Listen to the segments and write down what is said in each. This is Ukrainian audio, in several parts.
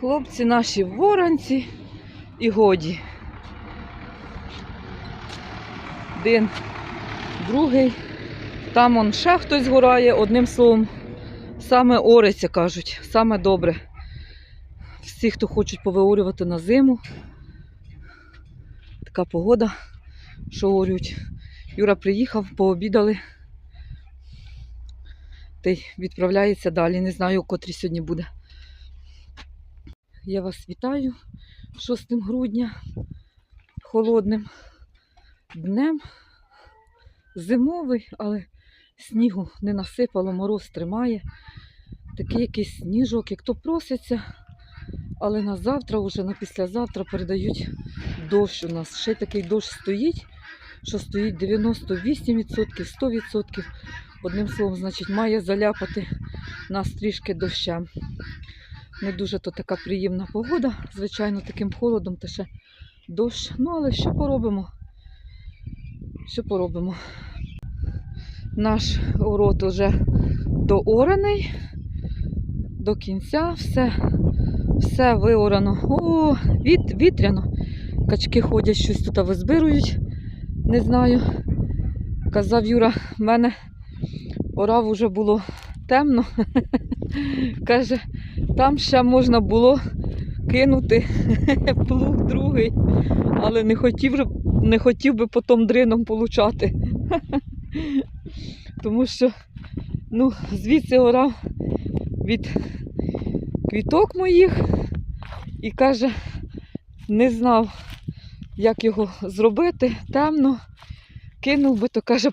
Хлопці наші воронці і годі. Один, другий. Там он ще хтось горає, одним словом, саме ориться, кажуть, саме добре. Всі, хто хочуть повиорювати на зиму. Така погода, що орють. Юра приїхав, пообідали. Та й відправляється далі. Не знаю, котрий сьогодні буде. Я вас вітаю 6 грудня холодним днем. Зимовий, але снігу не насипало, мороз тримає. Такий якийсь сніжок, як то проситься. Але на завтра, уже на післязавтра передають дощ у нас. Ще такий дощ стоїть, що стоїть 98%, 100%. Одним словом, значить, має заляпати нас трішки дощем. Не дуже то така приємна погода, звичайно, таким холодом та ще дощ. Ну, але що поробимо? Що поробимо? Наш город уже доораний, до кінця все, все виорано. О, віт, вітряно. Качки ходять, щось тут визбирують. Не знаю. Казав Юра, в мене орав уже було темно. Каже, там ще можна було кинути плуг другий, але не хотів, не хотів би потім дрином получати. Тому що ну, звідси орав від квіток моїх і каже, не знав, як його зробити, темно. Кинув би, то каже,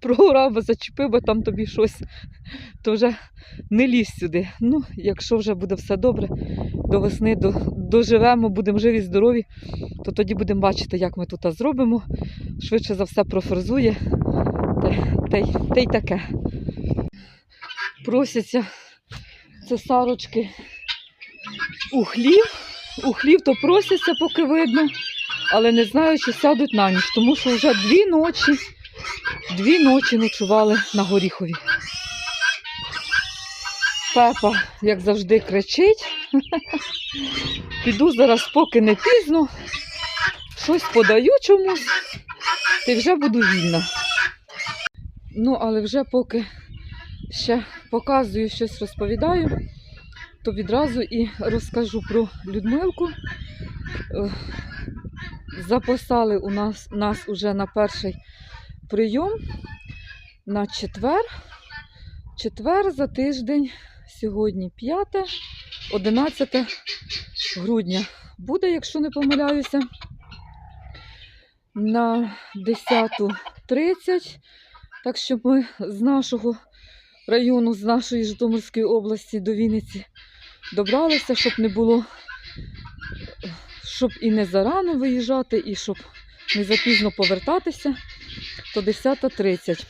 прогорав зачепив би там тобі щось, то вже не лізь сюди. Ну, якщо вже буде все добре, до весни до, доживемо, будемо живі, здорові, то тоді будемо бачити, як ми тут зробимо. Швидше за все профрезує. Та, й- та й таке. Просяться цесарочки у хлів. У хлів то просяться, поки видно, але не знаю, чи сядуть на ніч, тому що вже дві ночі, дві ночі ночували на горіхові. Пепа, як завжди, кричить. Піду зараз, поки не пізно, щось подаю чомусь, і вже буду вільна. Ну, але вже поки ще показую, щось розповідаю, то відразу і розкажу про Людмилку. Е, Записали у нас, нас уже на перший прийом на четвер. Четвер за тиждень, сьогодні 5, 11 грудня буде, якщо не помиляюся, на 10.30. Так що ми з нашого району, з нашої Житомирської області до Вінниці добралися, щоб не було, щоб і не зарано виїжджати, і щоб не запізно повертатися, то 10.30.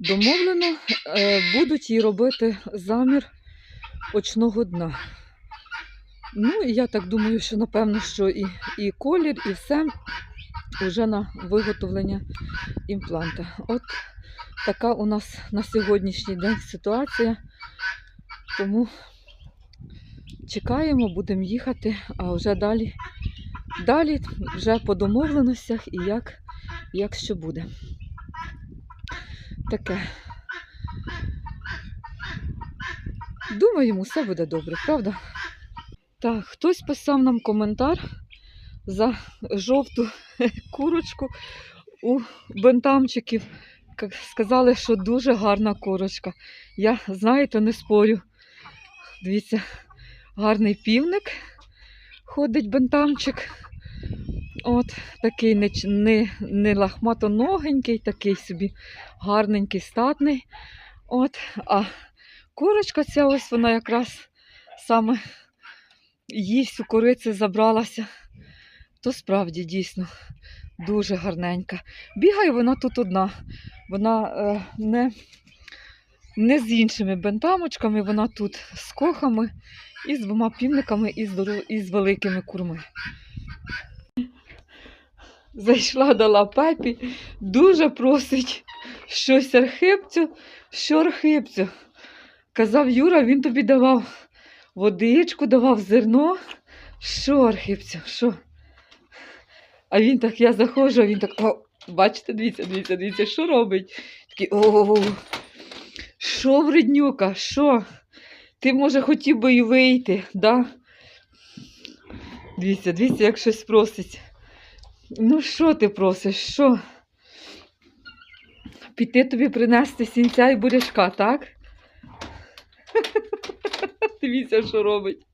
Домовлено, е, будуть їй робити замір очного дна. Ну, і я так думаю, що напевно, що і, і колір, і все вже на виготовлення імпланта. От така у нас на сьогоднішній день ситуація. Тому чекаємо, будемо їхати, а вже далі, далі вже по домовленостях і як, як що буде. Таке. Думаємо, все буде добре, правда? Так, хтось писав нам коментар за жовту курочку у бентамчиків. Сказали, що дуже гарна курочка. Я, знаєте, не спорю. Дивіться, гарний півник ходить бентамчик. От такий не, не, не лахматоногенький, такий собі гарненький, статний. От, а курочка ця ось вона якраз саме їсть у кориці забралася. То справді дійсно дуже гарненька. Бігає вона тут одна. Вона е, не, не з іншими бентамочками, вона тут з кохами і з двома півниками і з, і з великими курми. Зайшла дала пепі, дуже просить щось архипцю, що архипцю. Казав Юра, він тобі давав водичку, давав зерно. Що, Архипцю, що? А він так, я заходжу, а він так, о, бачите, дивіться, дивіться, дивіться, що робить? Такий, о, що, вреднюка, що? Ти, може, хотів би і вийти, да? Дивіться, дивіться, як щось просить. Ну, що ти просиш? Що? Піти тобі принести сінця і бурячка, так? Дивіться, що робить.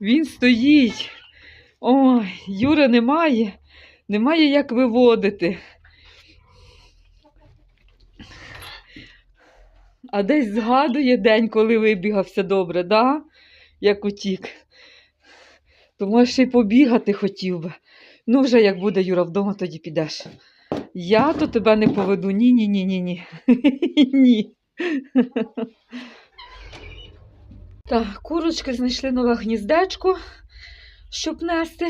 Він стоїть. Ой, Юра немає. Немає як виводити. А десь згадує день, коли вибігався добре, да? Як утік. То може ще й побігати хотів би. Ну, вже як буде Юра вдома, тоді підеш. Я то тебе не поведу. Ні, ні, ні, ні, ні. Ні. Так, курочки знайшли нове гніздечко, щоб нести,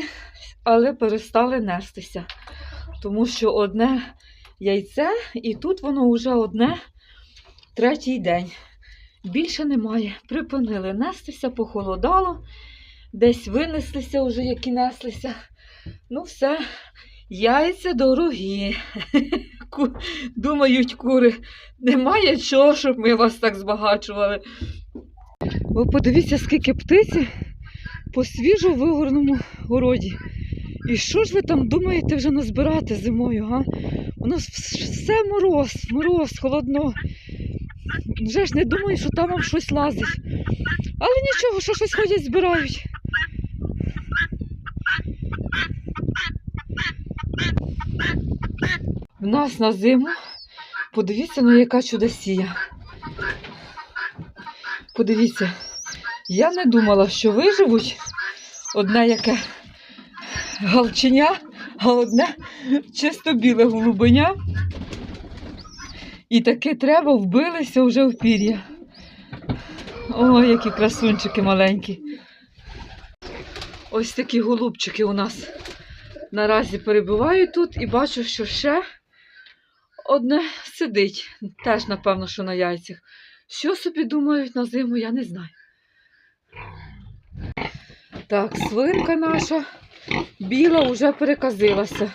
але перестали нестися. Тому що одне яйце, і тут воно вже одне третій день. Більше немає. Припинили нестися, похолодало, десь винеслися вже, які неслися. Ну, все, яйця дорогі. Думають кури, немає чого, щоб ми вас так збагачували. Ви подивіться, скільки птиці по свіжо вигорному городі. І що ж ви там думаєте вже назбирати зимою, га? У нас все мороз, мороз, холодно. Вже ж не думаю, що там вам щось лазить. Але нічого, що щось ходять, збирають. В нас на зиму, подивіться, ну яка чудосія. Подивіться, я не думала, що виживуть одне яке галченя, а одне чисто біле голубеня. І таке треба вбилися вже в пір'я. Ой, які красунчики маленькі. Ось такі голубчики у нас наразі перебувають тут і бачу, що ще одне сидить. Теж, напевно, що на яйцях. Що собі думають на зиму, я не знаю. Так, свинка наша біла вже переказилася.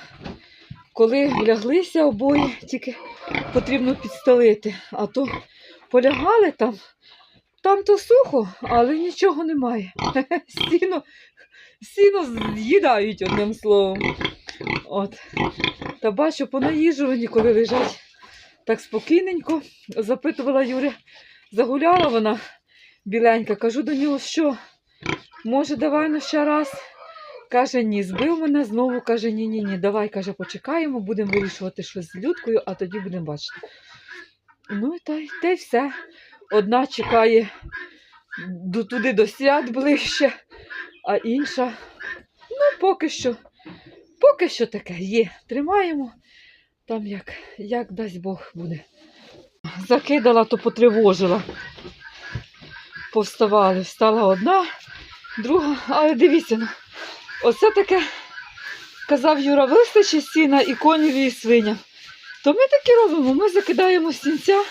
Коли вляглися обоє, тільки потрібно підстелити. А то полягали там, там то сухо, але нічого немає. Сіно, сіно з'їдають одним словом. От. Та бачу, понаїжувані, коли лежать так спокійненько. Запитувала Юря, загуляла вона біленька. Кажу до нього, що? Може, давай ну ще раз. Каже, ні, збив мене знову, каже, ні, ні, давай, каже, почекаємо, будемо вирішувати щось з людкою, а тоді будемо бачити. Ну та, та й все. Одна чекає до, туди до свят ближче, а інша, ну, поки що, поки що таке є. Тримаємо там як, як дасть Бог буде. Закидала, то потривожила. Повставали. Встала одна, друга, але дивіться, ну, оце таке, казав Юра, вистачить сіна і коневі, і свиням. То ми таке робимо, ми закидаємо сінця,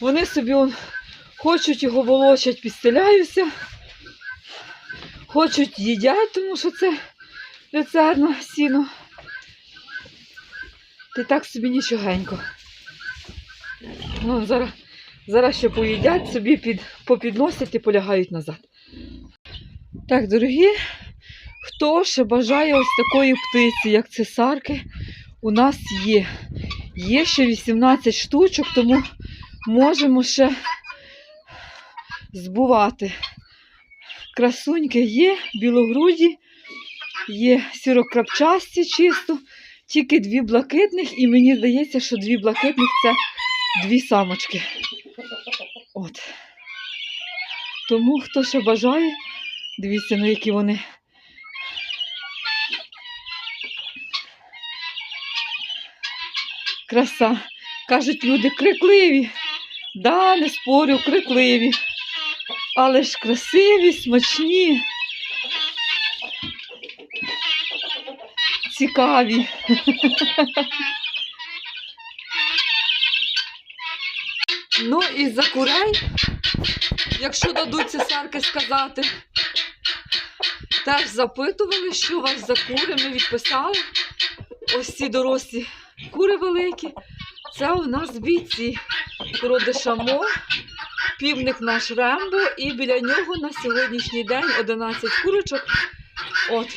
вони собі он, хочуть його волочать, підстеляються, хочуть їдять, тому що це люцерно сіно. Ти так собі нічогенько. Ну, зараз, зараз ще поїдять, собі під, попідносять і полягають назад. Так, дорогі, хто ще бажає ось такої птиці, як цесарки, у нас є. Є ще 18 штучок, тому можемо ще збувати. Красуньки є, білогруді, є сірокрапчасті чисто, тільки дві блакитних, і мені здається, що дві блакитних це дві самочки. От. Тому хто ще бажає, дивіться, на які вони. Краса. Кажуть люди крикливі. Да, не спорю, крикливі. Але ж красиві, смачні. Цікаві. Ну і за курей якщо дадуть цесарки сказати. Теж запитували, що у вас за кури, ми відписали. Ось ці дорослі кури великі. Це у нас бійці породи шамо, півник наш Рембо, і біля нього на сьогоднішній день 11 курочок. От.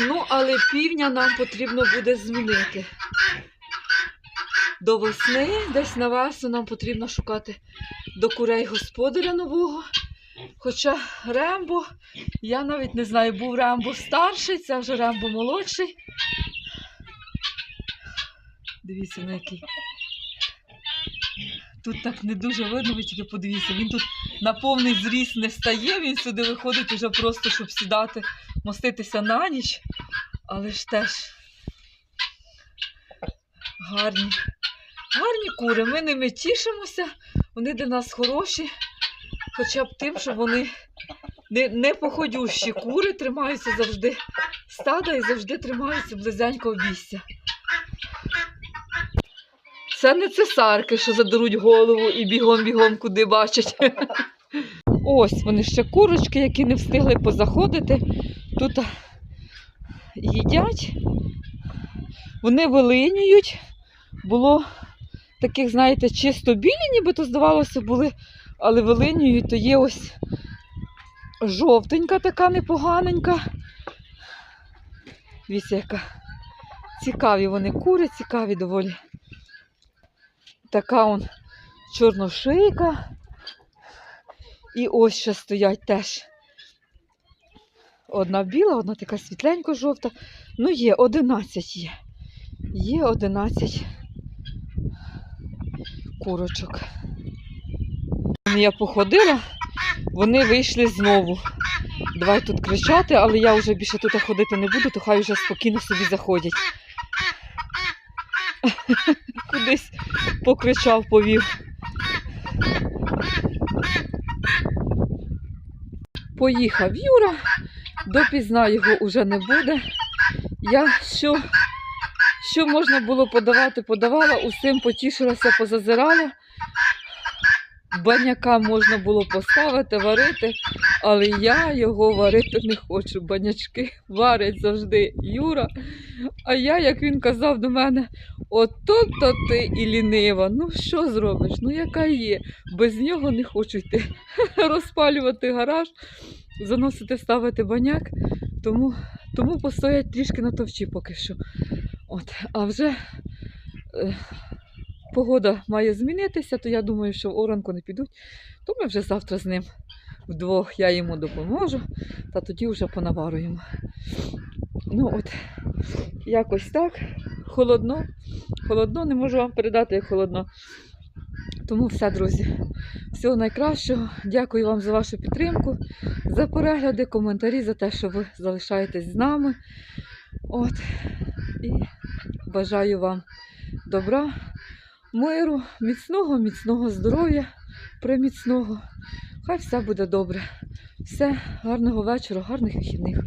Ну, але півня нам потрібно буде змінити. До весни, десь на весну нам потрібно шукати до курей господаря нового. Хоча Рембо, я навіть не знаю, був Рембо старший, це вже Рембо молодший. Дивіться, на який. Тут так не дуже видно, ви тільки подивіться. Він тут на повний зріст не стає, він сюди виходить уже просто, щоб сідати, моститися на ніч. Але ж теж гарні. Гарні кури, ми ними тішимося, вони для нас хороші, хоча б тим, що вони не, не походющі кури, тримаються завжди стада і завжди тримаються близенько обійстя. Це не цесарки, що задеруть голову і бігом-бігом куди бачать. Ось вони ще курочки, які не встигли позаходити. Тут їдять, вони вилинюють. Було таких, знаєте, чисто білі, нібито здавалося, були, але вилинюють, то є ось жовтенька така непоганенька. Дивіться, яка цікаві вони кури, цікаві доволі. Така он чорношийка. І ось ще стоять теж. Одна біла, одна така світленько жовта. Ну, є, 11 є. Є 11 курочок. Я походила, вони вийшли знову. Давай тут кричати, але я вже більше тут ходити не буду, то хай вже спокійно собі заходять. Кудись покричав, повів. Поїхав Юра, допізна його уже не буде. Я що, що можна було подавати, подавала, усім потішилася, позазирала. Баняка можна було поставити, варити, але я його варити не хочу. Банячки варить завжди Юра. А я, як він казав до мене, ото то ти і лінива. Ну що зробиш? Ну яка є? Без нього не хочу йти. Розпалювати гараж, заносити, ставити баняк. Тому, тому постоять трішки на товчі поки що. От, а вже е, погода має змінитися, то я думаю, що в оранку не підуть. То ми вже завтра з ним вдвох я йому допоможу, та тоді вже понаваруємо. Ну от, якось так. Холодно. Холодно, не можу вам передати, як холодно. Тому все, друзі. Всього найкращого. Дякую вам за вашу підтримку, за перегляди, коментарі, за те, що ви залишаєтесь з нами. От. І бажаю вам добра, миру, міцного, міцного здоров'я, приміцного. Хай все буде добре. Все, гарного вечора, гарних вихідних.